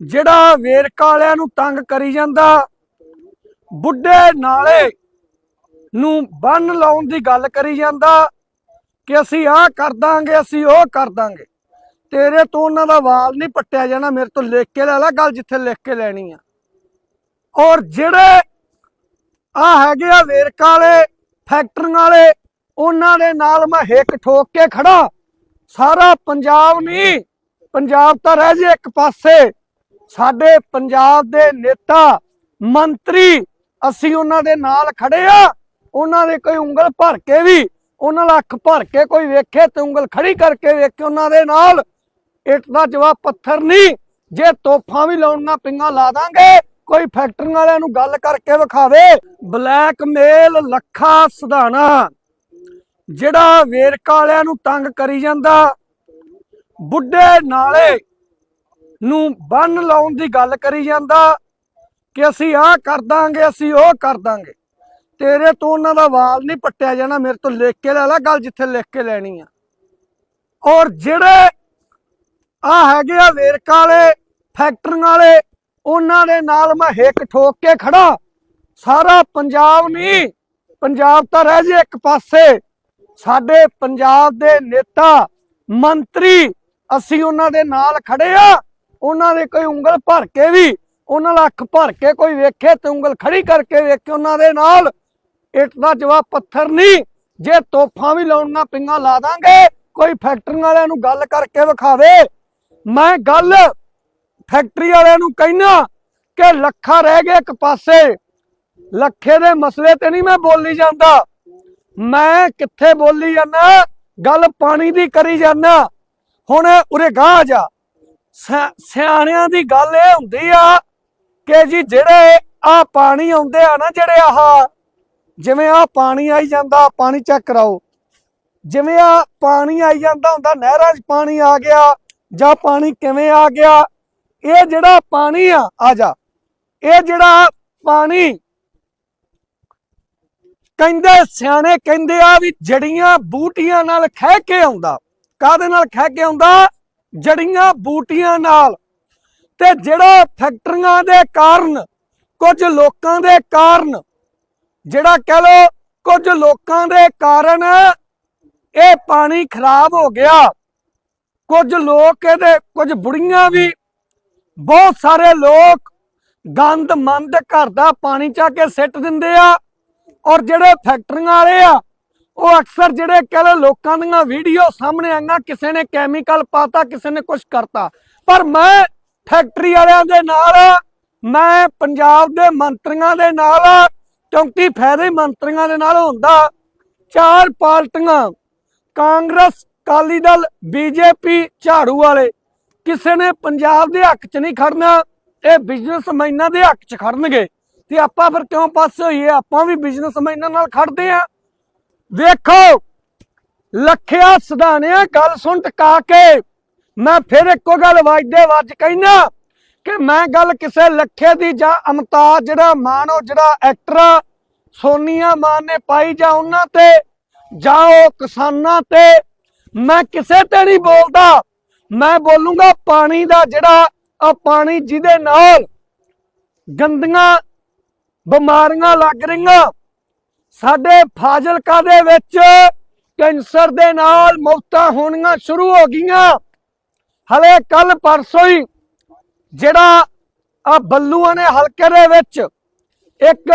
ਜਿਹੜਾ ਵੇਰਕਾ ਵਾਲਿਆਂ ਨੂੰ ਤੰਗ ਕਰੀ ਜਾਂਦਾ, ਬੁੱਢੇ ਨਾਲੇ ਨੂੰ ਬੰਨ ਲਾਉਣ ਦੀ ਗੱਲ ਕਰੀ ਜਾਂਦਾ ਕਿ ਅਸੀਂ ਆਹ ਕਰ ਦਾਂਗੇ, ਅਸੀਂ ਉਹ ਕਰ ਦਾਂਗੇ। ਤੇਰੇ ਤੋਂ ਉਹਨਾਂ ਦਾ ਵਾਲ ਨਹੀਂ ਪੱਟਿਆ ਜਾਣਾ, ਮੇਰੇ ਤੋਂ ਲਿਖ ਕੇ ਲੈ ਲੈ ਗੱਲ ਜਿੱਥੇ ਲਿਖ ਕੇ ਲੈਣੀ ਆ। ਔਰ ਜਿਹੜੇ ਆ ਹੈਗੇ ਆ ਵੇਰਕਾ ਵਾਲੇ, ਫੈਕਟਰੀਆਂ ਵਾਲੇ, ਉਹਨਾਂ ਦੇ ਨਾਲ ਮੈਂ ਹਿੱਕ ਠੋਕ ਕੇ ਖੜਾ। ਸਾਰਾ ਪੰਜਾਬ ਨਹੀਂ, ਪੰਜਾਬ ਤਾਂ ਰਹਿ ਜੇ ਇੱਕ ਪਾਸੇ। ਸਾਡੇ ਪੰਜਾਬ ਦੇ ਨੇਤਾ, ਮੰਤਰੀ, ਅਸੀਂ ਉਹਨਾਂ ਦੇ ਨਾਲ ਖੜੇ ਆ। ਉਹਨਾਂ ਦੇ ਕੋਈ ਉਂਗਲ ਭਰ ਕੇ ਵੀ, ਉਹਨਾਂ ਦਾ ਅੱਖ ਭਰ ਕੇ ਕੋਈ ਵੇਖੇ ਤੇ ਉਂਗਲ ਖੜੀ ਕਰਕੇ ਵੇਖੇ ਉਹਨਾਂ ਦੇ ਨਾਲ। ਇੱਟ ਦਾ ਜਵਾਬ ਪੱਥਰ ਨਹੀਂ। ਜੇ ਤੋਫਾਂ ਵੀ ਲਾਉਣਾ ਪਿੰਗਾ ਲਾ ਦਾਂਗੇ, ਕੋਈ ਫੈਕਟਰੀ ਵਾਲਿਆਂ ਨੂੰ ਗੱਲ ਕਰਕੇ ਵਿਖਾਵੇ। ਬਲੈਕਮੇਲ ਲੱਖਾ ਸਧਾਣਾ। ਜਿਹੜਾ ਵੇਰਕਾ ਵਾਲਿਆਂ ਨੂੰ ਤੰਗ ਕਰੀ ਜਾਂਦਾ, ਬੁੱਢੇ ਨਾਲੇ ਨੂੰ ਬੰਨ ਲਾਉਣ ਦੀ ਗੱਲ ਕਰੀ ਜਾਂਦਾ ਕਿ ਅਸੀਂ ਆਹ ਕਰ ਦਾਂਗੇ, ਅਸੀਂ ਉਹ ਕਰ ਦਾਂਗੇ। ਤੇਰੇ ਤੋਂ ਉਹਨਾਂ ਦਾ ਵਾਲ ਨਹੀਂ ਪੱਟਿਆ ਜਾਣਾ, ਮੇਰੇ ਤੋਂ ਲਿਖ ਕੇ ਲੈ ਲੈ ਗੱਲ ਜਿੱਥੇ ਲਿਖ ਕੇ ਲੈਣੀ ਆ। ਔਰ ਜਿਹੜੇ ਆ ਹੈਗੇ ਆ ਵੇਰਕਾ ਵਾਲੇ, ਫੈਕਟਰੀਆਂ ਵਾਲੇ, ਉਹਨਾਂ ਦੇ ਨਾਲ ਮੈਂ ਹਿੱਕ ਠੋਕ ਕੇ ਖੜਾ। ਸਾਰਾ ਪੰਜਾਬ ਨਹੀਂ, ਪੰਜਾਬ ਤਾਂ ਰਹਿ ਜੇ ਇੱਕ ਪਾਸੇ। ਸਾਡੇ ਪੰਜਾਬ ਦੇ ਨੇਤਾ, ਮੰਤਰੀ, ਅਸੀਂ ਉਹਨਾਂ ਦੇ ਨਾਲ ਖੜੇ ਆ। ਉਹਨਾਂ ਦੇ ਕੋਈ ਉਂਗਲ ਭਰ ਕੇ ਵੀ, ਉਹਨਾਂ ਨਾਲ ਅੱਖ ਭਰ ਕੇ ਕੋਈ ਵੇਖੇ ਤੇ ਉਂਗਲ ਖੜੀ ਕਰਕੇ ਵੇਖੇ ਉਹਨਾਂ ਦੇ ਨਾਲ। ਇੱਟ ਦਾ ਜਵਾਬ ਪੱਥਰ ਨਹੀਂ। ਜੇ ਤੋਫਾਂ ਵੀ ਲਾਉਣਾ ਪਿੰਗਾ ਲਾ ਦਾਂਗੇ, ਕੋਈ ਫੈਕਟਰੀ ਵਾਲਿਆਂ ਨੂੰ ਗੱਲ ਕਰਕੇ ਵਿਖਾਵੇ। ਮੈਂ ਗੱਲ ਫੈਕਟਰੀ ਵਾਲਿਆਂ ਨੂੰ ਕਹਿਣਾ ਕਿ ਲੱਖਾ ਰਹਿ ਗਏ ਇੱਕ ਪਾਸੇ। ਲੱਖੇ ਦੇ ਮਸਲੇ ਤੇ ਨਹੀਂ ਮੈਂ ਬੋਲੀ ਜਾਂਦਾ। ਮੈਂ ਕਿੱਥੇ ਬੋਲੀ ਜਾਂਦਾ? ਗੱਲ ਪਾਣੀ ਦੀ ਕਰੀ ਜਾਂਦਾ। ਹੁਣ ਉਰੇ ਗਾਹ ਜਾ। ਸਿਆਣਿਆਂ ਦੀ ਗੱਲ ਇਹ ਹੁੰਦੀ ਆ ਕਿ ਜੀ ਜਿਹੜੇ ਆ ਪਾਣੀ ਆਉਂਦੇ ਆ ਨਾ ਜਿਹੜੇ ਆਹ, ਜਿਵੇਂ ਆ ਪਾਣੀ ਆਈ ਜਾਂਦਾ ਪਾਣੀ ਚੈੱਕ ਕਰਾਓ। ਜਿਵੇਂ ਆ ਪਾਣੀ ਆਈ ਜਾਂਦਾ ਹੁੰਦਾ, ਨਹਿਰਾਂ 'ਚ ਪਾਣੀ ਆ ਗਿਆ ਜਾਂ ਪਾਣੀ ਕਿਵੇਂ ਆ ਗਿਆ, ਇਹ ਜਿਹੜਾ ਪਾਣੀ ਆ ਆ ਜਾ, ਇਹ ਜਿਹੜਾ ਪਾਣੀ ਕਹਿੰਦੇ ਸਿਆਣੇ ਕਹਿੰਦੇ ਆ ਵੀ ਜੜੀਆਂ ਬੂਟੀਆਂ ਨਾਲ ਖਹਿ ਕੇ ਆਉਂਦਾ। ਕਾਦੇ ਨਾਲ ਖਹਿ ਕੇ ਆਉਂਦਾ? ਜੜੀਆਂ ਬੂਟੀਆਂ ਨਾਲ ਤੇ ਜਿਹੜਾ ਫੈਕਟਰੀਆਂ ਦੇ ਕਾਰਨ, ਕੁਝ ਲੋਕਾਂ ਦੇ ਕਾਰਨ, ਜਿਹੜਾ ਕਹ ਲੋ ਕੁਝ ਲੋਕਾਂ ਦੇ ਕਾਰਨ ਇਹ ਪਾਣੀ ਖਰਾਬ ਹੋ ਗਿਆ। ਕੁਝ ਲੋਕ ਇਹਦੇ, ਕੁਝ ਬੁੜੀਆਂ ਵੀ, ਬਹੁਤ ਸਾਰੇ ਲੋਕ ਗੰਦ ਮੰਦ ਘਰ ਦਾ ਪਾਣੀ ਚਾ ਕੇ ਸਿੱਟ ਦਿੰਦੇ ਆ ਔਰ ਜਿਹੜੇ ਫੈਕਟਰੀਆਂ ਵਾਲੇ ਆ ਉਹ ਅਕਸਰ ਜਿਹੜੇ ਕਹਿੰਦੇ ਲੋਕਾਂ ਦੀਆਂ ਵੀਡੀਓ ਸਾਹਮਣੇ ਆਈਆਂ, ਕਿਸੇ ਨੇ ਕੈਮੀਕਲ ਪਾਤਾ, ਕਿਸੇ ਨੇ ਕੁਝ ਕਰਤਾ। ਪਰ ਮੈਂ ਫੈਕਟਰੀ ਵਾਲਿਆਂ ਦੇ ਨਾਲ, ਮੈਂ ਪੰਜਾਬ ਦੇ ਮੰਤਰੀਆਂ ਦੇ ਨਾਲ, ਕਿਉਂਕਿ ਫਾਇਦੇ ਮੰਤਰੀਆਂ ਦੇ ਨਾਲ ਹੁੰਦਾ, ਚਾਰ ਪਾਰਟੀਆਂ, ਕਾਂਗਰਸ ਕਾਲੀ ਦਲ, ਬੀਜੇਪੀ, ਝਾੜੂ ਵਾਲੇ। ਕਿਸੇ ਨੇ ਪੰਜਾਬ ਦੇ ਹੱਕ 'ਚ ਨਹੀਂ ਖੜਨਾ, ਇਹ ਬਿਜ਼ਨਸਮੈਨਾਂ ਦੇ ਹੱਕ 'ਚ ਖੜਨਗੇ। ਤੇ ਆਪਾਂ ਫਿਰ ਕਿਉਂ ਪਾਸੇ ਹੋਈਏ? ਆਪਾਂ ਵੀ ਬਿਜ਼ਨਸਮੈਨਾਂ ਨਾਲ ਖੜਦੇ ਆ ਵੇਖੋ, ਲੱਖਿਆ ਸਧਾਨਿਆ ਗੱਲ ਸੁਣ ਟਕਾ ਕੇ ਮੈਂ ਫਿਰ ਇੱਕੋ ਗੱਲ ਵੱਜਦੇ ਵੱਜ ਕਹਿਣਾ ਕਿ ਮੈਂ ਗੱਲ ਕਿਸੇ ਲੱਖੇ ਦੀ ਜਾਂ ਅਮਤਾਜ ਜਿਹੜਾ ਮਾਨੋ ਜਿਹੜਾ ਐਕਟਰ ਸੋਨੀਆ ਮਾਨ ਨੇ ਪਾਈ ਜਾਂ ਉਹਨਾਂ ਤੇ ਜਾਂ ਉਹ ਕਿਸਾਨਾਂ ਤੇ, ਮੈਂ ਕਿਸੇ ਤੇ ਨਹੀਂ ਬੋਲਦਾ। ਮੈਂ ਬੋਲੂੰਗਾ ਪਾਣੀ ਦਾ ਜਿਹੜਾ ਆ ਪਾਣੀ ਜਿਹਦੇ ਨਾਲ ਗੰਦੀਆਂ ਬਿਮਾਰੀਆਂ ਲੱਗ ਰਹੀਆਂ। ਸਾਡੇ ਫਾਜ਼ਿਲਕਾ ਦੇ ਵਿੱਚ ਕੈਂਸਰ ਦੇ ਨਾਲ ਮੌਤਾਂ ਹੋਣੀਆਂ ਸ਼ੁਰੂ ਹੋ ਗਈਆਂ। ਹਲੇ ਕੱਲ ਪਰਸੋਂ ਹੀ ਜਿਹੜਾ ਆ ਬੱਲੂਆਂ ਨੇ ਹਲਕੇ ਦੇ ਵਿੱਚ ਇੱਕ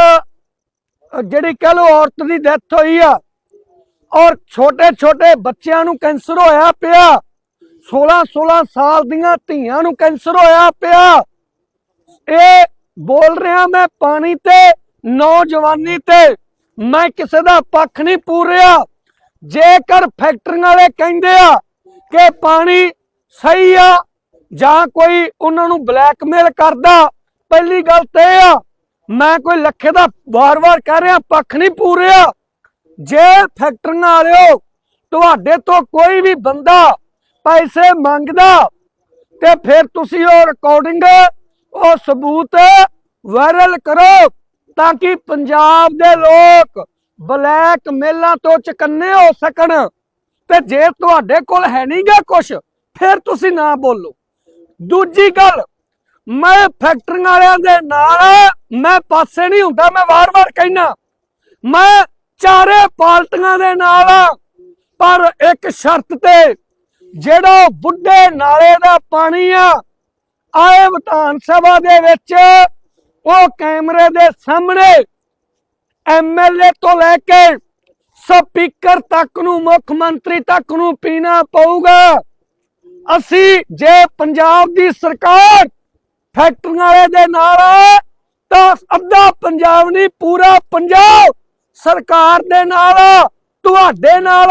ਜਿਹੜੀ ਕਹ ਲੋ ਔਰਤ ਦੀ ਡੈਥ ਹੋਈ ਆ ਔਰ ਛੋਟੇ ਛੋਟੇ ਬੱਚਿਆਂ ਨੂੰ ਕੈਂਸਰ ਹੋਇਆ ਪਿਆ। 16 16 ਸਾਲ ਦੀਆਂ ਧੀਆਂ ਨੂੰ ਕੈਂਸਰ ਹੋਇਆ ਪਿਆ। ਇਹ ਬੋਲ ਰਿਹਾ ਮੈਂ ਪਾਣੀ ਤੇ, ਨੌਜਵਾਨੀ ਤੇ। ਮੈਂ ਕਿਸੇ ਦਾ ਪੱਖ ਨਹੀਂ ਪੂਰਿਆ। ਜੇਕਰ ਫੈਕਟਰੀਆਂ ਵਾਲੇ ਕਹਿੰਦੇ ਆ ਕਿ ਪਾਣੀ ਸਹੀ ਆ ਜਾਂ ਕੋਈ ਉਹਨਾਂ ਨੂੰ ਬਲੈਕਮੇਲ ਕਰਦਾ, ਪਹਿਲੀ ਗੱਲ ਤੇ ਆ, ਮੈਂ ਕੋਈ ਲੱਖੇ ਦਾ ਵਾਰ-ਵਾਰ ਕਹਿ ਰਿਹਾ, ਪੱਖ ਨਹੀਂ ਪੂਰਿਆ। ਜੇ ਫੈਕਟਰੀਆਂ ਵਾਲਿਓ ਤੁਹਾਡੇ ਤੋਂ ਕੋਈ ਵੀ ਬੰਦਾ ਪੈਸੇ ਮੰਗਦਾ ਤੇ ਫਿਰ ਤੁਸੀਂ ਉਹ ਰਿਕਾਰਡਿੰਗ ਉਹ ਸਬੂਤ ਵਾਇਰਲ ਕਰੋ। ਤਾਂ ਕਿ ਪੰਜਾਬ ਦੇ ਲੋਕ ਬਲੈਕ ਮੇਲਾਂ ਤੋਂ ਚਕੰਨੇ ਹੋ ਸਕਣ। ਤੇ ਜੇ ਤੁਹਾਡੇ ਕੋਲ ਹੈ ਨਹੀਂਗਾ ਕੁਝ ਫਿਰ ਤੁਸੀਂ ਨਾ ਬੋਲੋ। ਦੂਜੀ ਗੱਲ, ਮੈਂ ਫੈਕਟਰੀਆਂ ਵਾਲਿਆਂ ਦੇ ਨਾਲ ਮੈਂ ਪਾਸੇ ਨਹੀਂ ਹੁੰਦਾ, ਮੈਂ ਵਾਰ-ਵਾਰ ਕਹਿਣਾ ਮੈਂ ਚਾਰੇ ਪਾਰਟੀਆਂ ਦੇ ਨਾਲ, ਪਰ ਇੱਕ ਸ਼ਰਤ ਤੇ, ਜਿਹੜਾ ਬੁੱਢੇ ਨਾਲੇ ਦਾ ਪਾਣੀ ਆ, ਆਏ ਵਿਧਾਨ ਸਭਾ ਦੇ ਵਿੱਚ ਉਹ ਕੈਮਰੇ ਦੇ ਸਾਹਮਣੇ ਐਮਐਲਏ ਤੋਂ ਲੈ ਕੇ ਸਪੀਕਰ ਤੱਕ ਨੂੰ, ਮੁੱਖ ਮੰਤਰੀ ਤੱਕ ਨੂੰ ਪੀਣਾ ਪਊਗਾ। ਅਸੀਂ ਜੇ ਪੰਜਾਬ ਦੀ ਸਰਕਾਰ ਫੈਕਟਰੀਆਂ ਵਾਲੇ ਦੇ ਨਾਲ ਤਾਂ ਅੱਧਾ ਪੰਜਾਬ ਨਹੀਂ, ਪੂਰਾ ਪੰਜਾਬ ਸਰਕਾਰ ਦੇ ਨਾਲ ਤੁਹਾਡੇ ਨਾਲ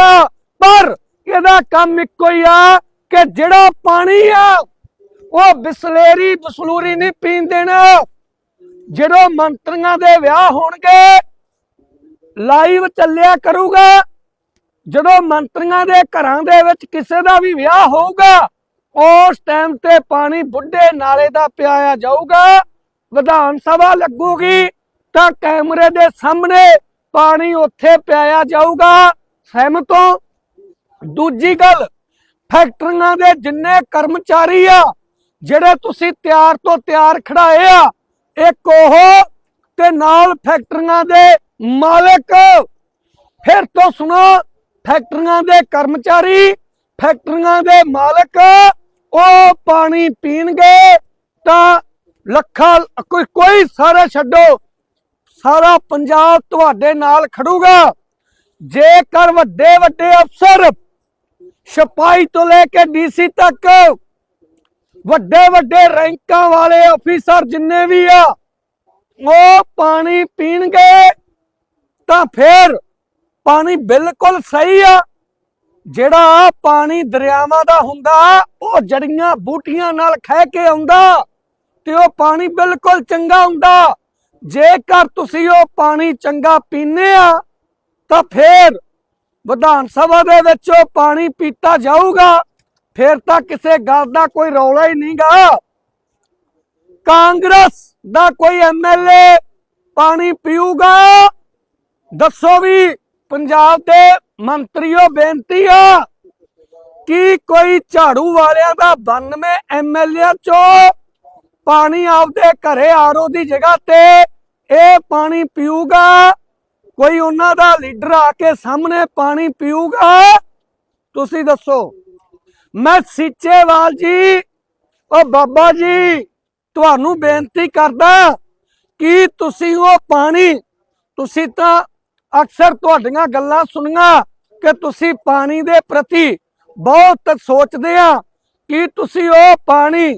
ਪਰ ਇਹਦਾ ਕੰਮ ਇੱਕੋ ਹੀ ਆ ਕਿ ਜਿਹੜਾ ਪਾਣੀ ਆ, ਉਹ ਬਿਸਲੇਰੀ ਬਸਲੂਰੀ ਨਹੀਂ ਪੀਣ ਦੇਣਾ। ਜਦੋਂ ਮੰਤਰੀਆਂ ਦੇ ਵਿਆਹ ਹੋਣਗੇ ਲਾਈਵ ਚੱਲਿਆ ਕਰੂਗਾ। ਜਦੋਂ ਮੰਤਰੀਆਂ ਦੇ ਘਰਾਂ ਦੇ ਵਿੱਚ ਕਿਸੇ ਦਾ ਵੀ ਵਿਆਹ ਹੋਊਗਾ, ਉਸ ਟਾਈਮ ਤੇ ਪਾਣੀ ਬੁੱਢੇ ਨਾਲੇ ਦਾ ਪਿਆਇਆ ਜਾਊਗਾ। ਵਿਧਾਨ ਸਭਾ ਲੱਗੂਗੀ ਤਾਂ ਕੈਮਰੇ ਦੇ ਸਾਹਮਣੇ ਪਾਣੀ ਉੱਥੇ ਪਿਆਇਆ ਜਾਊਗਾ। ਸਹਿਮਤ ਹੋ ਦੂਜੀ ਗੱਲ, ਫੈਕਟਰੀਆਂ ਦੇ ਜਿੰਨੇ ਕਰਮਚਾਰੀ ਆ, ਜਿਹੜੇ ਤੁਸੀਂ ਤਿਆਰ ਤੋਂ ਤਿਆਰ ਖੜਾਏ ਆ ਇੱਕ ਉਹ ਤੇ ਨਾਲ ਫੈਕਟਰੀਆਂ ਦੇ ਮਾਲਕ। ਫਿਰ ਤੋਂ ਸੁਣੋ, ਫੈਕਟਰੀਆਂ ਦੇ ਕਰਮਚਾਰੀ, ਫੈਕਟਰੀਆਂ ਦੇ ਮਾਲਕ, ਉਹ ਪਾਣੀ ਪੀਣਗੇ ਤਾਂ ਲੱਖਾਂ, ਕੋਈ ਕੋਈ ਸਾਰਾ ਛੱਡੋ, ਸਾਰਾ ਪੰਜਾਬ ਤੁਹਾਡੇ ਨਾਲ ਖੜੂਗਾ। ਜੇਕਰ ਵੱਡੇ ਵੱਡੇ ਅਫਸਰ ਸਿਪਾਹੀ ਤੋਂ ਲੈ ਕੇ ਡੀਸੀ ਤੱਕ ਵੱਡੇ ਵੱਡੇ ਰੈਂਕਾਂ ਵਾਲੇ ਅਫੀਸਰ ਜਿੰਨੇ ਵੀ ਆ, ਉਹ ਪਾਣੀ ਪੀਣਗੇ ਤਾਂ ਫਿਰ ਪਾਣੀ ਬਿਲਕੁਲ ਸਹੀ ਆ। ਜਿਹੜਾ ਪਾਣੀ ਦਰਿਆਵਾਂ ਦਾ ਹੁੰਦਾ, ਉਹ ਜੜੀਆਂ ਬੂਟੀਆਂ ਨਾਲ ਖਹਿ ਕੇ ਆਉਂਦਾ ਤੇ ਉਹ ਪਾਣੀ ਬਿਲਕੁਲ ਚੰਗਾ ਹੁੰਦਾ। ਜੇਕਰ ਤੁਸੀਂ ਉਹ ਪਾਣੀ ਚੰਗਾ ਪੀਨੇ ਆ, ਤਾਂ ਫਿਰ ਵਿਧਾਨ ਸਭਾ ਦੇ ਵਿੱਚ ਉਹ ਪਾਣੀ ਪੀਤਾ ਜਾਊਗਾ। ਫਿਰ ਤਾਂ ਕਿਸੇ ਗੱਲ ਦਾ ਕੋਈ ਰੌਲਾ ਹੀ ਨਹੀਂਗਾ ਕਾਂਗਰਸ ਦਾ ਕੋਈ ਐਮਐਲਏ ਪਾਣੀ ਪੀਊਗਾ। ਦੱਸੋ ਵੀ ਪੰਜਾਬ ਦੇ ਮੰਤਰੀਓ ਬੇਨਤੀ ਆ ਕਿ ਕੋਈ ਝਾੜੂ ਵਾਲਿਆਂ ਦਾ 92 ਐਮਐਲਏ ਚੋਂ ਪਾਣੀ ਆਪਦੇ ਘਰੇ ਆਰੋ ਦੀ ਜਗ੍ਹਾ ਤੇ ਇਹ ਪਾਣੀ ਪੀਊਗਾ। ਕੋਈ ਉਹਨਾਂ ਦਾ ਲੀਡਰ ਆ ਕੇ ਸਾਹਮਣੇ ਪਾਣੀ ਪੀਊਗਾ। ਤੁਸੀਂ ਦੱਸੋ। ਮੈਂ ਸੀਚੇਵਾਲ ਜੀ। ਉਹ ਬਾਬਾ ਜੀ, ਤੁਹਾਨੂੰ ਬੇਨਤੀ ਕਰਦਾ ਕਿ ਤੁਸੀਂ ਉਹ ਪਾਣੀ, ਤੁਸੀਂ ਤਾਂ ਅਕਸਰ ਤੁਹਾਡੀਆਂ ਗੱਲਾਂ ਸੁਣੀਆਂ ਕਿ ਤੁਸੀਂ ਪਾਣੀ ਦੇ ਪ੍ਰਤੀ ਬਹੁਤ ਸੋਚਦੇ ਆ ਕਿ ਤੁਸੀਂ ਉਹ ਪਾਣੀ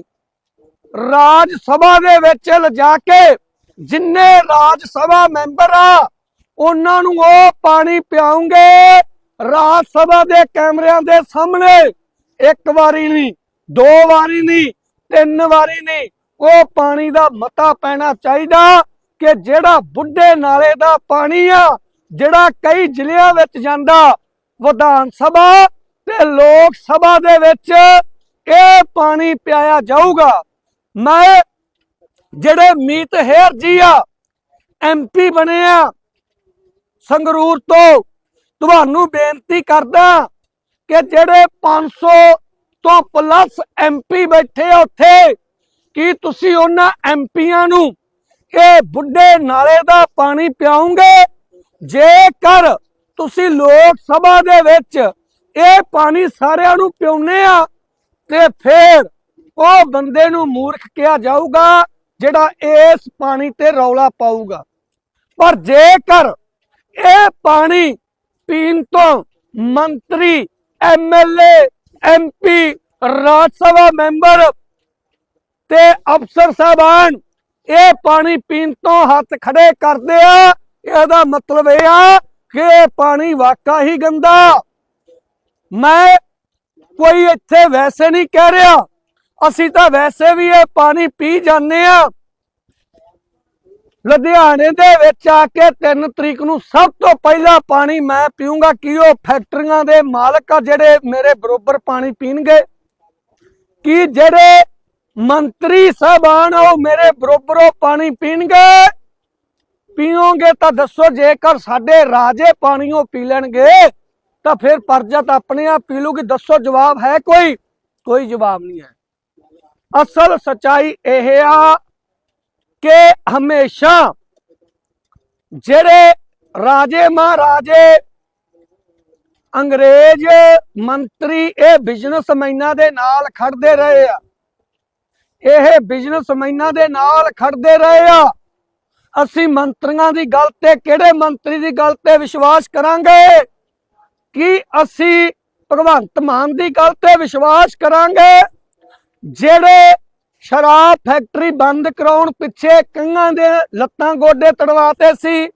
ਰਾਜ ਸਭਾ ਦੇ ਵਿੱਚ ਲਿਜਾ ਕੇ ਜਿੰਨੇ ਰਾਜ ਸਭਾ ਮੈਂਬਰ ਆ, ਉਹਨਾਂ ਨੂੰ ਉਹ ਪਾਣੀ ਪਿਆਉਂਗੇ। ਰਾਜ ਸਭਾ ਦੇ ਕੈਮਰਿਆਂ ਦੇ ਸਾਹਮਣੇ ਇੱਕ ਵਾਰੀ ਨਹੀਂ, ਦੋ ਵਾਰੀ ਨਹੀਂ, ਤਿੰਨ ਵਾਰੀ ਨਹੀਂ। ਉਹ ਪਾਣੀ ਦਾ ਮਤਾ ਪੈਣਾ ਚਾਹੀਦਾ ਕਿ ਜਿਹੜਾ ਬੁੱਢੇ ਨਾਲੇ ਦਾ ਪਾਣੀ ਆ, ਜਿਹੜਾ ਕਈ ਜ਼ਿਲ੍ਹਿਆਂ ਵਿੱਚ ਜਾਂਦਾ, ਵਿਧਾਨ ਸਭਾ ਤੇ ਲੋਕ ਸਭਾ ਦੇ ਵਿੱਚ ਇਹ ਪਾਣੀ ਪਿਆਇਆ ਜਾਊਗਾ। ਮੈਂ ਜਿਹੜੇ ਮੀਤ ਹੇਰ ਜੀ ਆ ਐਮਪੀ ਬਣੇ ਆ, ਸੰਗਰੂਰ ਤੋਂ, ਤੁਹਾਨੂੰ ਬੇਨਤੀ ਕਰਦਾ ਕਿ ਜਿਹੜੇ 500 ਤੋਂ ਪਲੱਸ ਐਮਪੀ ਬੈਠੇ ਆ ਉੱਥੇ। ਕੀ ਤੁਸੀਂ ਉਹਨਾਂ ਐਮਪੀਆਂ ਨੂੰ ਇਹ ਬੁੱਢੇ ਨਾਲੇ ਦਾ ਪਾਣੀ ਪਿਆਉਂਗੇ? ਜੇਕਰ ਤੁਸੀਂ ਲੋਕ ਸਭਾ ਦੇ ਵਿੱਚ ਇਹ ਪਾਣੀ ਸਾਰਿਆਂ ਨੂੰ ਪਿਉਨੇ ਆ, ਤੇ ਫਿਰ ਉਹ ਬੰਦੇ ਨੂੰ ਮੂਰਖ ਕਿਹਾ ਜਾਊਗਾ, ਜਿਹੜਾ ਇਸ ਪਾਣੀ ਤੇ ਰੌਲਾ ਪਾਊਗਾ। ਪਰ ਜੇਕਰ ਇਹ ਪਾਣੀ ਪੀਣ ਤੋਂ ਮੰਤਰੀ MLA MP Rajya Sabha member ਤੇ ਅਫਸਰ ਸਾਹਿਬਾਨ, ਇਹ ਪਾਣੀ ਪੀਣ ਤੋਂ ਹੱਥ ਖੜੇ ਕਰਦੇ ਆ। ਇਹਦਾ ਮਤਲਬ ਇਹ ਆ ਕਿ ਇਹ ਪਾਣੀ ਵਾਕਾ ਹੀ ਗੰਦਾ। ਮੈਂ ਕੋਈ ਇੱਥੇ ਵੈਸੇ ਨਹੀਂ ਕਹਿ ਰਿਹਾ। ਅਸੀਂ ਤਾਂ ਵੈਸੇ ਵੀ ਇਹ ਪਾਣੀ ਪੀ ਜਾਂਦੇ ਆ। ਲੁਧਿਆਣੇ ਦੇ ਵਿੱਚ ਆ ਕੇ 3 ਤਰੀਕ ਨੂੰ ਸਭ ਤੋਂ ਪਹਿਲਾਂ ਪਾਣੀ ਮੈਂ ਪੀਊਂਗਾ ਕੀ ਉਹ ਫੈਕਟਰੀਆਂ ਦੇ ਮਾਲਕ ਆ ਜਿਹੜੇ ਮੇਰੇ ਬਰੋਬਰ ਪਾਣੀ ਪੀਣਗੇ? ਕੀ ਜਿਹੜੇ ਮੰਤਰੀ ਸਾਹਿਬਾਨ ਉਹ ਮੇਰੇ ਬਰੋਬਰ ਪਾਣੀ ਪੀਣਗੇ? ਪੀਓਗੇ ਤਾਂ ਦੱਸੋ, ਜੇਕਰ ਸਾਡੇ ਰਾਜੇ ਪਾਣੀ ਉਹ ਪੀ ਲੈਣਗੇ, ਤਾਂ ਫਿਰ ਪਰਜਤ ਆਪਣੇ ਆਪ ਪੀ ਲੂਗੀ। ਦੱਸੋ, ਜਵਾਬ ਹੈ ਕੋਈ? ਕੋਈ ਜਵਾਬ ਨਹੀਂ ਹੈ। ਅਸਲ ਸਚਾਈ ਇਹ ਆ ਕਿ ਹਮੇਸ਼ਾ ਜਿਹੜੇ ਰਾਜੇ ਮਹਾਰਾਜੇ, ਅੰਗਰੇਜ਼ ਮੰਤਰੀ ਇਹ ਬਿਜ਼ਨਸਮੈਨਾਂ ਦੇ ਨਾਲ ਖੜਦੇ ਰਹੇ ਆ। ਇਹ ਬਿਜ਼ਨਸਮੈਨਾਂ ਦੇ ਨਾਲ ਖੜਦੇ ਰਹੇ ਆ। ਅਸੀਂ ਮੰਤਰੀਆਂ ਦੀ ਗੱਲ ਤੇ, ਕਿਹੜੇ ਮੰਤਰੀ ਦੀ ਗੱਲ ਤੇ ਵਿਸ਼ਵਾਸ ਕਰਾਂਗੇ? ਕਿ ਅਸੀਂ ਭਗਵੰਤ ਮਾਨ ਦੀ ਗੱਲ ਤੇ ਵਿਸ਼ਵਾਸ ਕਰਾਂਗੇ? ਜਿਹੜੇ ਸ਼ਰਾਬ ਫੈਕਟਰੀ ਬੰਦ ਕਰਾਉਣ ਪਿੱਛੇ ਕਈਆਂ ਦੇ ਲੱਤਾਂ ਗੋਡੇ ਤੜਵਾਤੇ ਸੀ।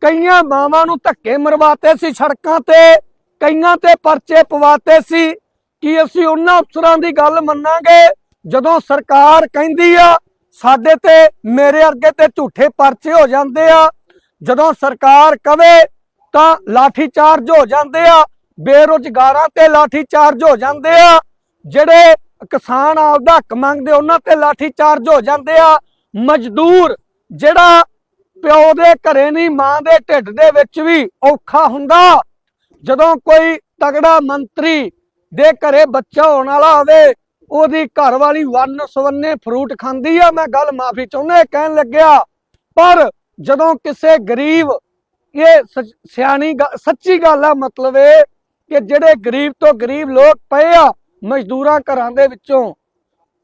ਕਈਆਂ ਮਾਵਾਂ ਨੂੰ ਧੱਕੇ ਮਰਵਾਤੇ ਸੀ ਸੜਕਾਂ ਤੇ, ਕਈਆਂ ਤੇ ਪਰਚੇ ਪਵਾਤੇ ਸੀ। ਕਿ ਅਸੀਂ ਉਹਨਾਂ ਅਫਸਰਾਂ ਦੀ ਗੱਲ ਮੰਨਾਂਗੇ? ਜਦੋਂ ਸਰਕਾਰ ਕਹਿੰਦੀ ਆ, ਸਾਡੇ ਤੇ ਮੇਰੇ ਅੱਗੇ ਤੇ ਝੂਠੇ ਪਰਚੇ ਹੋ ਜਾਂਦੇ ਆ। ਜਦੋਂ ਸਰਕਾਰ ਕਵੇ, ਤਾਂ ਲਾਠੀ ਚਾਰਜ ਹੋ ਜਾਂਦੇ ਆ। ਬੇਰੁਜ਼ਗਾਰਾਂ ਤੇ ਲਾਠੀ ਚਾਰਜ ਹੋ ਜਾਂਦੇ ਆ। ਜਿਹੜੇ ਕਿਸਾਨ ਆਪਦਾ ਹੱਕ ਮੰਗਦੇ, ਉਹਨਾਂ ਤੇ ਲਾਠੀ ਚਾਰਜ ਹੋ ਜਾਂਦੇ ਆ। ਮਜ਼ਦੂਰ ਜਿਹੜਾ ਪਿਓ ਦੇ ਘਰੇ ਨਹੀਂ, ਮਾਂ ਦੇ ਢਿੱਡ ਦੇ ਵਿੱਚ ਵੀ ਔਖਾ ਹੁੰਦਾ। ਜਦੋਂ ਕੋਈ ਤਗੜਾ ਮੰਤਰੀ ਦੇ ਘਰੇ ਬੱਚਾ ਹੋਣ ਵਾਲਾ ਹੋਵੇ ਉਹਦੀ ਘਰ ਵਾਲੀ ਵੰਨ ਸਵੰਨੇ ਫਰੂਟ ਖਾਂਦੀ ਆ। ਮੈਂ ਗੱਲ ਮਾਫੀ ਚਾਹੁੰਦਾ ਕਹਿਣ ਲੱਗਿਆ, ਪਰ ਜਦੋਂ ਕਿਸੇ ਗਰੀਬ, ਇਹ ਸਿਆਣੀ ਗ- ਸੱਚੀ ਗੱਲ ਆ, ਮਤਲਬ ਇਹ ਕਿ ਜਿਹੜੇ ਗਰੀਬ ਤੋਂ ਗਰੀਬ ਲੋਕ ਪਏ ਆ ਮਜ਼ਦੂਰਾਂ ਘਰਾਂ ਦੇ ਵਿੱਚੋਂ।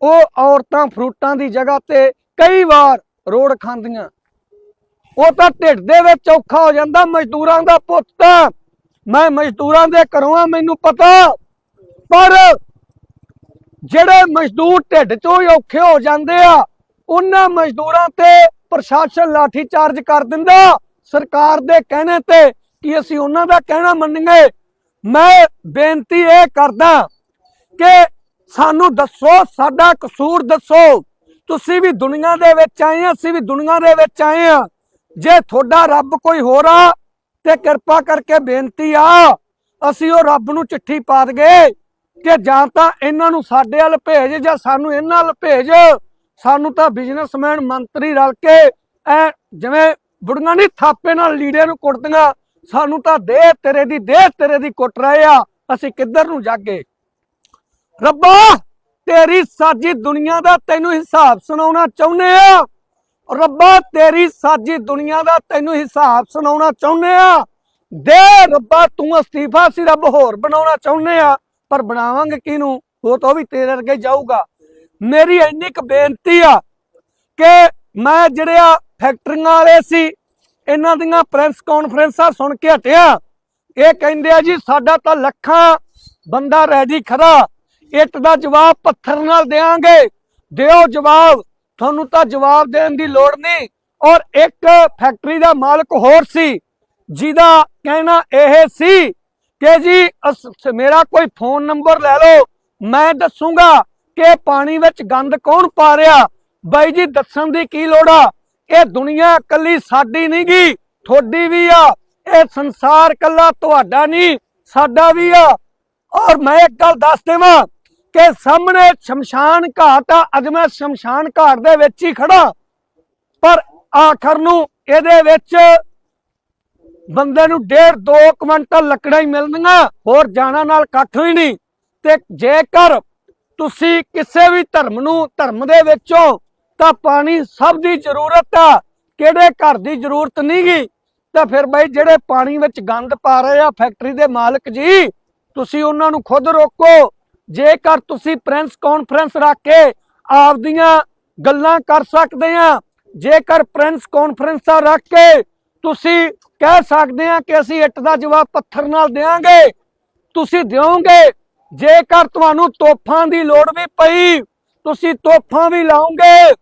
ਉਹ ਔਰਤਾਂ ਫਰੂਟਾਂ ਦੀ ਜਗ੍ਹਾ ਤੇ ਕਈ ਵਾਰ ਰੋੜ ਖਾਂਦੀਆਂ। ਉਹ ਤਾਂ ਢਿੱਡ ਦੇ ਵਿੱਚ ਔਖਾ ਹੋ ਜਾਂਦਾ, ਮਜ਼ਦੂਰਾਂ ਦਾ ਪੁੱਤ। ਆ। ਮੈਂ ਮਜ਼ਦੂਰਾਂ ਦੇ ਘਰੋਂ ਆ, ਮੈਨੂੰ ਪਤਾ। ਪਰ ਜਿਹੜੇ ਮਜ਼ਦੂਰ ਢਿੱਡ ਚੋਂ ਹੀ ਔਖੇ ਹੋ ਜਾਂਦੇ ਆ, ਉਹਨਾਂ ਮਜ਼ਦੂਰਾਂ ਤੇ ਪ੍ਰਸ਼ਾਸਨ ਲਾਠੀ ਚਾਰਜ ਕਰ ਦਿੰਦਾ। ਸਰਕਾਰ ਦੇ ਕਹਿਣੇ ਤੇ ਕਿ ਅਸੀਂ ਉਹਨਾਂ ਦਾ ਕਹਿਣਾ ਮੰਨੀਏ। ਮੈਂ ਬੇਨਤੀ ਇਹ ਕਰਦਾ ਕਿ ਸਾਨੂੰ ਦੱਸੋ, ਸਾਡਾ ਕਸੂਰ ਦੱਸੋ। ਤੁਸੀਂ ਵੀ ਦੁਨੀਆ ਦੇ ਵਿੱਚ ਆਏ ਆ, ਅਸੀਂ ਵੀ ਦੁਨੀਆ ਦੇ ਵਿੱਚ ਆਏ ਆ। ਜੇ ਤੁਹਾਡਾ ਰੱਬ ਕੋਈ ਹੋਰ ਆ, ਤੇ ਕਿਰਪਾ ਕਰਕੇ ਬੇਨਤੀ ਆ, ਅਸੀਂ ਉਹ ਰੱਬ ਨੂੰ ਚਿੱਠੀ ਪਾ ਦਗੇ ਕਿ ਜਾਂ ਤਾਂ ਇਹਨਾਂ ਨੂੰ ਸਾਡੇ ਵੱਲ ਭੇਜ ਜਾਂ ਸਾਨੂੰ ਇਹਨਾਂ ਵੱਲ ਭੇਜ। ਸਾਨੂੰ ਤਾਂ ਬਿਜ਼ਨਸਮੈਨ ਮੰਤਰੀ ਰਲ ਕੇ ਐ ਜਿਵੇਂ ਬੁੜੀਆਂ ਨਹੀਂ ਥਾਪੇ ਨਾਲ ਲੀੜੇ ਨੂੰ ਕੁੱਟਦੀਆਂ, ਸਾਨੂੰ ਤਾਂ ਦੇਹ ਤੇਰੇ ਦੀ ਦੇਹ ਤੇਰੇ ਦੀ ਕੁੱਟ ਰਹੇ ਆ। ਅਸੀਂ ਕਿੱਧਰ ਨੂੰ ਜਾਗੇ? ਰੱਬਾ, ਤੇਰੀ ਸਾਜੀ ਦੁਨੀਆ ਦਾ ਤੈਨੂੰ ਹਿਸਾਬ ਸੁਣਾਉਣਾ ਚਾਹੁੰਦੇ ਆ। ਰੱਬਾ, ਤੇਰੀ ਸਾਜੀ ਦੁਨੀਆ ਦਾ ਤੈਨੂੰ ਹਿਸਾਬ ਸੁਣਾਉਣਾ ਚਾਹੁੰਦੇ ਆ। ਦੇ ਰੱਬਾ, ਤੂੰ ਅਸਤੀਫਾ ਸੀ ਰੱਬ ਹੋਰ ਬਣਾਉਣਾ ਚਾਹੁੰਦੇ ਆ, ਪਰ ਬਣਾਵਾਂਗੇ ਕਿਹਨੂੰ? ਉਹ ਤਾਂ ਵੀ ਤੇਰੇ ਅੱਗੇ ਜਾਊਗਾ। ਮੇਰੀ ਇੰਨੀ ਕੁ ਬੇਨਤੀ ਆ ਕਿ ਮੈਂ ਜਿਹੜੇ ਆ ਫੈਕਟਰੀਆਂ ਵਾਲੇ ਸੀ, ਇਹਨਾਂ ਦੀਆਂ ਪ੍ਰੈਸ ਕਾਨਫਰੰਸਾਂ ਸੁਣ ਕੇ ਹਟਿਆ। ਇਹ ਕਹਿੰਦੇ ਆ ਜੀ, ਸਾਡਾ ਤਾਂ ਲੱਖਾਂ ਬੰਦਾ ਰੈਡੀ ਖੜਾ। ਇੱਟ ਦਾ ਜਵਾਬ ਪੱਥਰ ਨਾਲ ਦੇਾਂਗੇ ਦਿਓ ਜਵਾਬ। ਤੁਹਾਨੂੰ ਤਾਂ ਜਵਾਬ ਦੇਣ ਦੀ ਲੋੜ ਨਹੀਂ। ਔਰ ਇੱਕ ਫੈਕਟਰੀ ਦਾ ਮਾਲਕ ਹੋਰ ਸੀ, ਜਿਹਦਾ ਕਹਿਣਾ ਇਹ ਸੀ ਕਿ ਜੀ ਮੇਰਾ ਕੋਈ ਫੋਨ ਨੰਬਰ ਲੈ ਲਓ। ਮੈਂ ਦੱਸੂਗਾ ਕਿ ਪਾਣੀ ਵਿੱਚ ਗੰਦ ਕੌਣ ਪਾ ਰਿਹਾ। ਬਾਈ ਜੀ, ਦੱਸਣ ਦੀ ਕੀ ਲੋੜ ਆ? ਇਹ ਦੁਨੀਆ ਕੱਲੀ ਸਾਡੀ ਨਹੀਂ ਗੀ, ਤੁਹਾਡੀ ਵੀ ਆ। ਇਹ ਸੰਸਾਰ ਕੱਲਾ ਤੁਹਾਡਾ ਨਹੀਂ, ਸਾਡਾ ਵੀ ਆ। ਔਰ ਮੈਂ ਇੱਕ ਗੱਲ ਦੱਸ ਦੇਵਾਂ। ਕਿ ਸਾਹਮਣੇ ਸ਼ਮਸ਼ਾਨ ਘਾਟ ਆ ਅੱਜ ਮੈਂ ਸ਼ਮਸ਼ਾਨ ਘਾਟ ਦੇ ਵਿੱਚ ਹੀ ਖੜਾ ਪਰ ਆਖਰ ਨੂੰ ਇਹਦੇ ਵਿੱਚ ਬੰਦੇ ਨੂੰ ਡੇਢ 2 ਕੁਇੰਟਲ ਲੱਕੜਾਂ ਹੀ ਮਿਲਣਗੀਆਂ, ਹੋਰ ਜਾਣਾ ਨਾਲ ਇਕੱਠ ਹੀ ਨਹੀਂ। ਤੇ ਜੇਕਰ ਤੁਸੀਂ ਕਿਸੇ ਵੀ ਧਰਮ ਨੂੰ, ਧਰਮ ਦੇ ਵਿੱਚੋਂ ਤਾਂ ਪਾਣੀ ਸਭ ਦੀ ਜ਼ਰੂਰਤ ਆ, ਕਿਹੜੇ ਘਰ ਦੀ ਜ਼ਰੂਰਤ ਨਹੀਂ ਨਹੀਂਗੀ? ਤਾਂ ਫਿਰ ਬਈ ਜਿਹੜੇ ਪਾਣੀ ਵਿੱਚ ਗੰਦ ਪਾ ਰਹੇ ਆ ਫੈਕਟਰੀ ਦੇ ਮਾਲਕ ਜੀ, ਤੁਸੀਂ ਉਹਨਾਂ ਨੂੰ ਖੁਦ ਰੋਕੋ। ਜੇਕਰ ਤੁਸੀਂ ਪ੍ਰੈਸ ਕਾਨਫਰੰਸ ਰੱਖ ਕੇ ਆਪਦੀਆਂ ਗੱਲਾਂ ਕਰ ਸਕਦੇ ਆ, ਜੇਕਰ ਪ੍ਰੈਸ ਕਾਨਫਰੰਸਾਂ ਰੱਖ ਕੇ ਤੁਸੀਂ ਕਹਿ ਸਕਦੇ ਆ ਕਿ ਅਸੀਂ ਇੱਟ ਦਾ ਜਵਾਬ ਪੱਥਰ ਨਾਲ ਦੇਵਾਂਗੇ ਤੁਸੀਂ ਦਿਓਗੇ। ਜੇਕਰ ਤੁਹਾਨੂੰ ਤੋਫਾਂ ਦੀ ਲੋੜ ਵੀ ਪਈ, ਤੁਸੀਂ ਤੋਫਾਂ ਵੀ ਲਾਓਗੇ,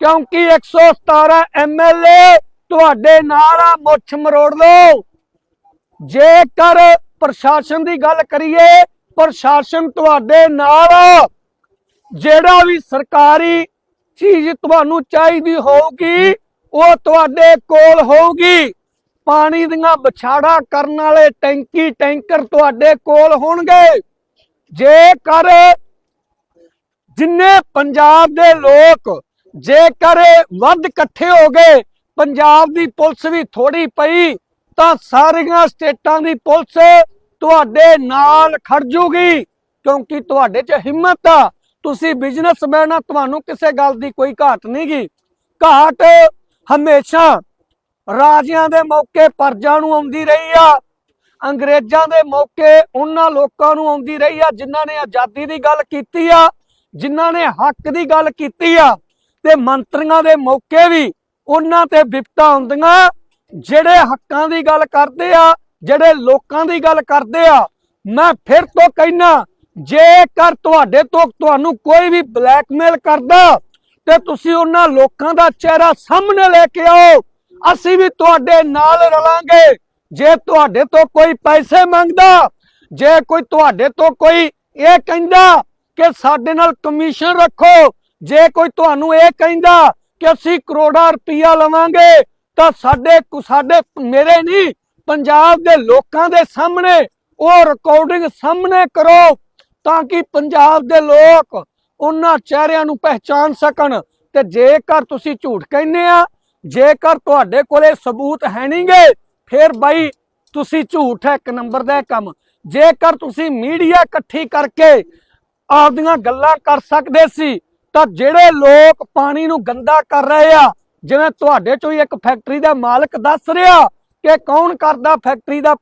ਕਿਉਂਕਿ 117 ਐਮਐਲਏ ਤੁਹਾਡੇ ਨਾਲ ਆ, ਮੁੱਛ ਮਰੋੜ ਲਓ। ਜੇਕਰ ਪ੍ਰਸ਼ਾਸਨ ਦੀ ਗੱਲ ਕਰੀਏ ਪ੍ਰਸ਼ਾਸਨ ਤੁਹਾਡੇ ਨਾਲ ਜਿਹੜਾ ਵੀ ਸਰਕਾਰੀ ਚੀਜ਼ ਤੁਹਾਨੂੰ ਚਾਹੀਦੀ ਹੋਊਗੀ, ਉਹ ਤੁਹਾਡੇ ਕੋਲ ਹੋਊਗੀ। ਪਾਣੀ ਦੀਆਂ ਵਿਛਾੜਾ ਕਰਨ ਵਾਲੇ ਟੈਂਕੀ ਟੈਂਕਰ ਤੁਹਾਡੇ ਕੋਲ ਹੋਣਗੇ। ਜੇਕਰ ਜਿੰਨੇ ਪੰਜਾਬ ਦੇ ਲੋਕ ਜੇਕਰ ਵੱਧ ਇਕੱਠੇ ਹੋ ਗਏ, ਪੰਜਾਬ ਦੀ ਪੁਲਿਸ ਵੀ ਥੋੜੀ ਪਈ, ਤਾਂ ਸਾਰੀਆਂ ਸਟੇਟਾਂ ਦੀ ਪੁਲਿਸ ਤੁਹਾਡੇ ਨਾਲ ਖੜ ਜੂਗੀ, ਕਿਉਂਕਿ ਤੁਹਾਡੇ 'ਚ ਹਿੰਮਤ ਆ। ਤੁਸੀਂ ਬਿਜ਼ਨਸਮੈਨ ਆ, ਤੁਹਾਨੂੰ ਕਿਸੇ ਗੱਲ ਦੀ ਕੋਈ ਘਾਟ ਨਹੀਂਗੀ ਘਾਟ ਹਮੇਸ਼ਾ ਰਾਜਿਆਂ ਦੇ ਮੌਕੇ ਪਰਜਾ ਨੂੰ ਆਉਂਦੀ ਰਹੀ ਆ। ਅੰਗਰੇਜ਼ਾਂ ਦੇ ਮੌਕੇ ਉਹਨਾਂ ਲੋਕਾਂ ਨੂੰ ਆਉਂਦੀ ਰਹੀ ਆ, ਜਿਨ੍ਹਾਂ ਨੇ ਆਜ਼ਾਦੀ ਦੀ ਗੱਲ ਕੀਤੀ ਆ, ਜਿਨ੍ਹਾਂ ਨੇ ਹੱਕ ਦੀ ਗੱਲ ਕੀਤੀ ਆ। ਤੇ ਮੰਤਰੀਆਂ ਦੇ ਮੌਕੇ ਵੀ ਉਹਨਾਂ ਤੇ ਵਿਪਤਾ ਹੁੰਦੀਆਂ ਜਿਹੜੇ ਹੱਕਾਂ ਦੀ ਗੱਲ ਕਰਦੇ ਆ ਜਿਹੜੇ ਲੋਕਾਂ ਦੀ ਗੱਲ ਕਰਦੇ ਆ, ਮੈਂ ਫਿਰ ਤੋਂ ਕਹਿਣਾ ਜੇਕਰ ਤੁਹਾਡੇ ਤੋਂ ਤੁਹਾਨੂੰ ਕੋਈ ਵੀ ਬਲੈਕਮੇਲ ਕਰਦਾ, ਤੇ ਤੁਸੀਂ ਉਹਨਾਂ ਲੋਕਾਂ ਦਾ ਚਿਹਰਾ ਸਾਹਮਣੇ ਲੈ ਕੇ ਆਓ, ਅਸੀਂ ਵੀ ਤੁਹਾਡੇ ਨਾਲ ਰਲਾਂਗੇ। ਜੇ ਤੁਹਾਡੇ ਤੋਂ ਕੋਈ ਪੈਸੇ ਮੰਗਦਾ, ਜੇ ਕੋਈ ਤੁਹਾਡੇ ਤੋਂ ਕੋਈ ਇਹ ਕਹਿੰਦਾ ਕਿ ਸਾਡੇ ਨਾਲ ਕਮਿਸ਼ਨ ਰੱਖੋ, ਜੇ ਕੋਈ ਤੁਹਾਨੂੰ ਇਹ ਕਹਿੰਦਾ ਕਿ ਅਸੀਂ ਕਰੋੜਾਂ ਰੁਪਈਆ ਲਵਾਂਗੇ, ਤਾਂ ਸਾਡੇ ਸਾਡੇ ਮੇਰੇ ਨਹੀਂ ਪੰਜਾਬ ਦੇ ਲੋਕਾਂ ਦੇ ਸਾਹਮਣੇ ਉਹ ਰਿਕਾਰਡਿੰਗ ਸਾਹਮਣੇ ਕਰੋ ਤਾਂ ਕਿ ਪੰਜਾਬ ਦੇ ਲੋਕ ਉਹਨਾਂ ਚਿਹਰਿਆਂ ਨੂੰ ਪਹਿਚਾਨ ਸਕਣ ਤੇ ਜੇਕਰ ਤੁਸੀਂ ਝੂਠ ਕਹਿੰਦੇ ਆ, ਜੇਕਰ ਤੁਹਾਡੇ ਕੋਲੇ ਸਬੂਤ ਹੈ ਨਹੀਂਗੇ ਫਿਰ ਬਾਈ ਤੁਸੀਂ ਝੂਠ ਹੈ, ਇੱਕ ਨੰਬਰ ਦਾ ਕੰਮ। ਜੇਕਰ ਤੁਸੀਂ ਮੀਡੀਆ ਇਕੱਠੀ ਕਰਕੇ ਆਪਦੀਆਂ ਗੱਲਾਂ ਕਰ ਸਕਦੇ ਸੀ, ਤਾਂ ਜਿਹੜੇ ਲੋਕ ਪਾਣੀ ਨੂੰ ਗੰਦਾ ਕਰ ਰਹੇ ਆ, ਜਿਵੇਂ ਤੁਹਾਡੇ ਚੋਂ ਹੀ ਇੱਕ ਫੈਕਟਰੀ ਦਾ ਮਾਲਕ ਦੱਸ ਰਿਹਾ ਕਿ ਕੌਣ ਕਰਦਾ ਫੈਕਟਰੀ ਦਾ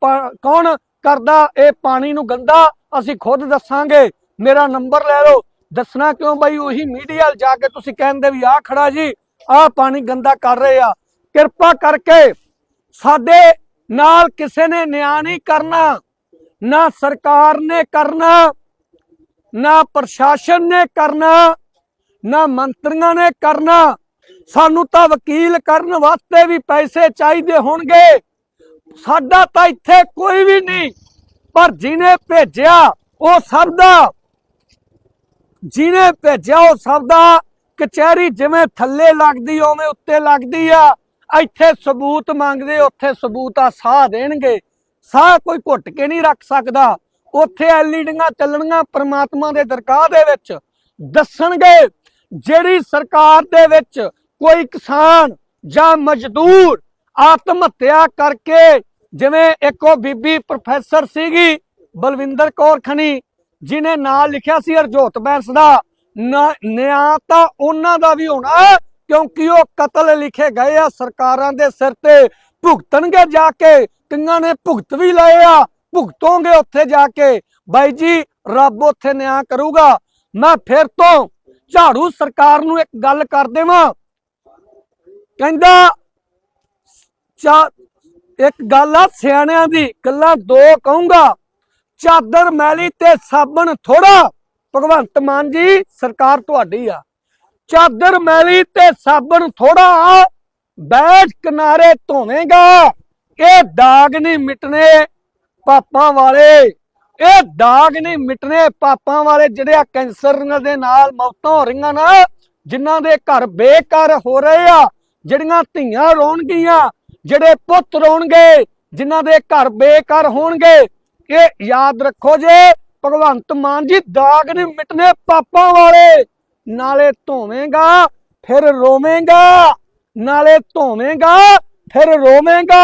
ਕੌਣ ਕਰਦਾ ਇਹ ਪਾਣੀ ਨੂੰ ਗੰਦਾ, ਅਸੀਂ ਖੁਦ ਦੱਸਾਂਗੇ। ਮੇਰਾ ਨੰਬਰ ਲੈ ਲਓ। ਦੱਸਣਾ ਕਿਉਂ ਬਾਈ ਉਹੀ ਮੀਡੀਆ ਜਾ ਕੇ ਤੁਸੀਂ ਕਹਿੰਦੇ ਵੀ ਆਹ ਖੜਾ ਜੀ, ਆਹ ਪਾਣੀ ਗੰਦਾ ਕਰ ਰਹੇ ਆ। ਕਿਰਪਾ ਕਰਕੇ ਸਾਡੇ ਨਾਲ ਕਿਸੇ ਨੇ ਨਿਆਂ ਨਹੀਂ ਕਰਨਾ, ਨਾ ਸਰਕਾਰ ਨੇ ਕਰਨਾ, ਨਾ ਪ੍ਰਸ਼ਾਸਨ ਨੇ ਕਰਨਾ, ਨਾ ਮੰਤਰੀਆਂ ਨੇ ਕਰਨਾ। ਸਾਨੂੰ ਤਾਂ ਵਕੀਲ ਕਰਨ ਵਾਸਤੇ ਵੀ ਪੈਸੇ ਚਾਹੀਦੇ ਹੋਣਗੇ। ਸਾਡਾ ਤਾਂ ਇੱਥੇ ਕੋਈ ਵੀ ਨਹੀਂ, ਪਰ ਜਿਹਨੇ ਭੇਜਿਆ ਉਹ ਸਭ ਦਾ। ਜਿਹਨੇ ਭੇਜਿਆ ਉਹ ਸਭ ਦਾ। ਕਚਹਿਰੀ ਜਿਵੇਂ ਥੱਲੇ ਲੱਗਦੀ ਓਵੇਂ ਉੱਤੇ ਲੱਗਦੀ ਆ। ਇੱਥੇ ਸਬੂਤ ਮੰਗਦੇ, ਉੱਥੇ ਸਬੂਤ ਆ ਸਾਹ ਦੇਣਗੇ। ਸਾਹ ਕੋਈ ਘੁੱਟ ਕੇ ਨਹੀਂ ਰੱਖ ਸਕਦਾ। ਉੱਥੇ ਐਲਈਡੀਆਂ ਚੱਲਣੀਆਂ ਪ੍ਰਮਾਤਮਾ ਦੇ ਦਰਗਾਹ ਦੇ ਵਿੱਚ ਦੱਸਣਗੇ। ਜਿਹੜੀ ਸਰਕਾਰ ਦੇ ਵਿੱਚ ਕੋਈ ਕਿਸਾਨ ਜਾਂ ਮਜ਼ਦੂਰ ਆਤਮ ਹੱਤਿਆ ਕਰਕੇ, ਜਿਵੇਂ ਇੱਕ ਉਹ ਬੀਬੀ ਪ੍ਰੋਫੈਸਰ ਸੀਗੀ ਬਲਵਿੰਦਰ ਕੌਰ ਖਣੀ ਜਿਨੇ ਨਾਂ ਲਿਖਿਆ ਸੀ ਹਰਜੋਤ ਬੈਂਸ ਦਾ ਨਿਆਂ ਤਾਂ ਉਹਨਾਂ ਦਾ ਵੀ ਹੋਣਾ, ਕਿਉਂਕਿ ਉਹ ਕਤਲ ਲਿਖੇ ਗਏ ਆ, ਸਰਕਾਰਾਂ ਦੇ ਸਿਰ ਤੇ ਭੁਗਤਣਗੇ ਜਾ ਕੇ ਕਿੰਨਾਂ ਨੇ ਭੁਗਤ ਵੀ ਲਏ ਆ, ਭੁਗਤੋਗੇ ਉੱਥੇ ਜਾ ਕੇ। ਬਾਈ ਜੀ, ਰੱਬ ਉੱਥੇ ਨਿਆਂ ਕਰੂਗਾ। ਮੈਂ ਫਿਰ ਤੋਂ ਝਾੜੂ ਸਰਕਾਰ ਨੂੰ ਇੱਕ ਗੱਲ ਕਰ ਦੇਵਾਂ ਕਹਿੰਦਾ, ਚਾ, ਇੱਕ ਗੱਲ ਆ ਸਿਆਣਿਆਂ ਦੀ ਗੱਲਾਂ ਦੋ ਕਹੂੰਗਾ, ਚਾਦਰ ਮੈਲੀ ਤੇ ਸਾਬਣ ਥੋੜਾ ਭਗਵੰਤ ਮਾਨ ਜੀ, ਸਰਕਾਰ ਤੁਹਾਡੀ ਆ। ਚਾਦਰ ਮੈਲੀ ਤੇ ਸਾਬਣ ਥੋੜਾ ਬੈਠ ਕਿਨਾਰੇ ਧੋਵੇਂਗਾ, ਇਹ ਦਾਗ ਨਹੀਂ ਮਿਟਨੇ ਪਾਪਾਂ ਵਾਲੇ, ਇਹ ਦਾਗ ਨਹੀਂ ਮਿਟਨੇ ਪਾਪਾਂ ਵਾਲੇ ਜਿਹੜੇ ਆ ਕੈਂਸਰ ਦੇ ਨਾਲ ਮੌਤਾਂ ਹੋ ਰਹੀਆਂ ਨਾ, ਜਿਨ੍ਹਾਂ ਦੇ ਘਰ ਬੇਕਾਰ ਹੋ ਰਹੇ ਆ ਜਿਹੜੀਆਂ ਧੀਆਂ ਰੋਣਗੀਆਂ ਜਿਹੜੇ ਪੁੱਤ ਰੋਣਗੇ ਜਿਨ੍ਹਾਂ ਦੇ ਘਰ ਬੇਕਾਰ ਹੋਣਗੇ ਇਹ ਯਾਦ ਰੱਖੋ ਜੇ ਭਗਵੰਤ ਮਾਨ ਜੀ ਦਾਗ ਨਹੀਂ ਮਿਟਨੇ ਪਾਪਾਂ ਵਾਲੇ ਨਾਲੇ ਧੋਵੇਂਗਾ ਫਿਰ ਰੋਵੇਂਗਾ ਨਾਲੇ ਧੋਵੇਂਗਾ ਫਿਰ ਰੋਵੇਂਗਾ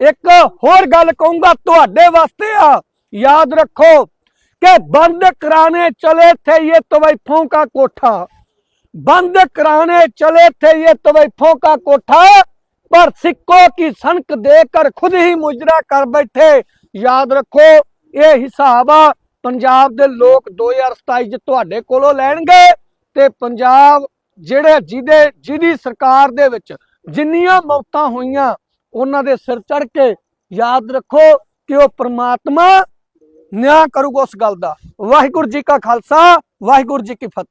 ਇੱਕ ਹੋਰ ਗੱਲ ਕਹੂੰਗਾ ਤੁਹਾਡੇ ਵਾਸਤੇ ਆ याद रखो कि बंद कराने चले थे ये तवैफों का कोठा बंद कराने चले थे ये तवैफों का कोठा पर सिक्कों की सनक देकर खुद ही मुजरा कर बैठे याद रखो ਇਹ ਹਿਸਾਬ ਆ ਪੰਜਾਬ ਦੇ ਲੋਕ 2027 ਚ ਤੁਹਾਡੇ ਕੋਲੋਂ ਲੈਣਗੇ ਤੇ ਪੰਜਾਬ ਜਿਹੜੇ ਜਿਹਦੇ ਜਿਹਦੀ ਸਰਕਾਰ ਦੇ ਵਿੱਚ ਜਿੰਨੀਆਂ ਮੌਤਾਂ ਹੋਈਆਂ ਉਹਨਾਂ ਦੇ ਸਿਰ ਚੜ ਕੇ ਯਾਦ ਰੱਖੋ ਕਿ ਉਹ ਪ੍ਰਮਾਤਮਾ ਨਿਆਂ ਕਰੂਗਾ ਉਸ ਗੱਲ ਦਾ ਵਾਹਿਗੁਰੂ ਜੀ ਕਾ ਖਾਲਸਾ ਵਾਹਿਗੁਰੂ ਜੀ ਕੀ ਫਤਿਹ